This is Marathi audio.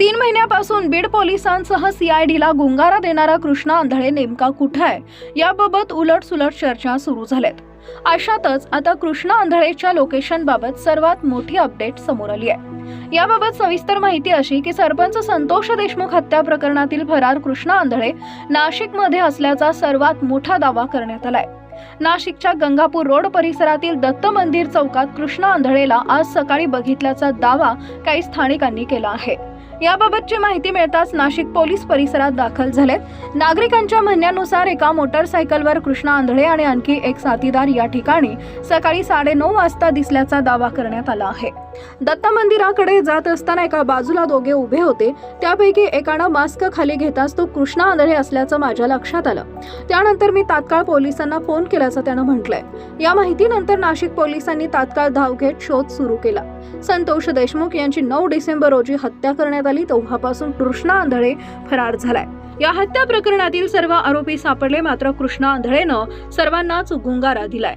तीन महिन्यापासून बीड पोलिसांसह सीआयडीला गुंगारा देणारा कृष्णा आंधळे नेमका कुठे आहे? याबाबत उलट सुलट चर्चा सुरू झाल्यात. अशातच आता कृष्णा आंधळेच्या लोकेशनबाबत सर्वात मोठी अपडेट समोर आली आहे. याबाबत सविस्तर माहिती अशी की सरपंच संतोष देशमुख हत्या प्रकरणातील फरार कृष्णा आंधळे नाशिकमध्ये असल्याचा सर्वात मोठा दावा करण्यात आलाय. नाशिकच्या गंगापूर रोड परिसरातील दत्त मंदिर चौकात कृष्णा आंधळेला आज सकाळी बघितल्याचा दावा काही स्थानिकांनी केला आहे. याबाबतची माहिती मिळताच नाशिक पोलीस परिसरात दाखल झाले नागरिकांच्या म्हणण्यानुसार एका मोटरसायकलवर कृष्णा आंधळे आणि आणखी एक साथीदार या ठिकाणी सकाळी साडेनऊ वाजता दिसल्याचा दावा करण्यात आला आहे. दत्त मंदिराकडे जात असताना एका बाजूला दोघे उभे होते. त्यापैकी एकानं मास्क खाली घेताच तो कृष्णा आंधळे असल्याचं माझ्या लक्षात आलं. त्यानंतर मी तात्काळ पोलिसांना फोन केल्याचं त्यानं म्हटलंय. या माहितीनंतर नाशिक पोलिसांनी तात्काळ धाव घेत शोध सुरू केला. संतोष देशमुख यांची नऊ डिसेंबर रोजी हत्या करण्यात आली तेव्हापासून कृष्णा आंधळे फरार झालाय. या हत्या प्रकरणातील सर्व आरोपी सापडले मात्र कृष्णा आंधळेनं सर्वांनाच गुंगारा दिलाय.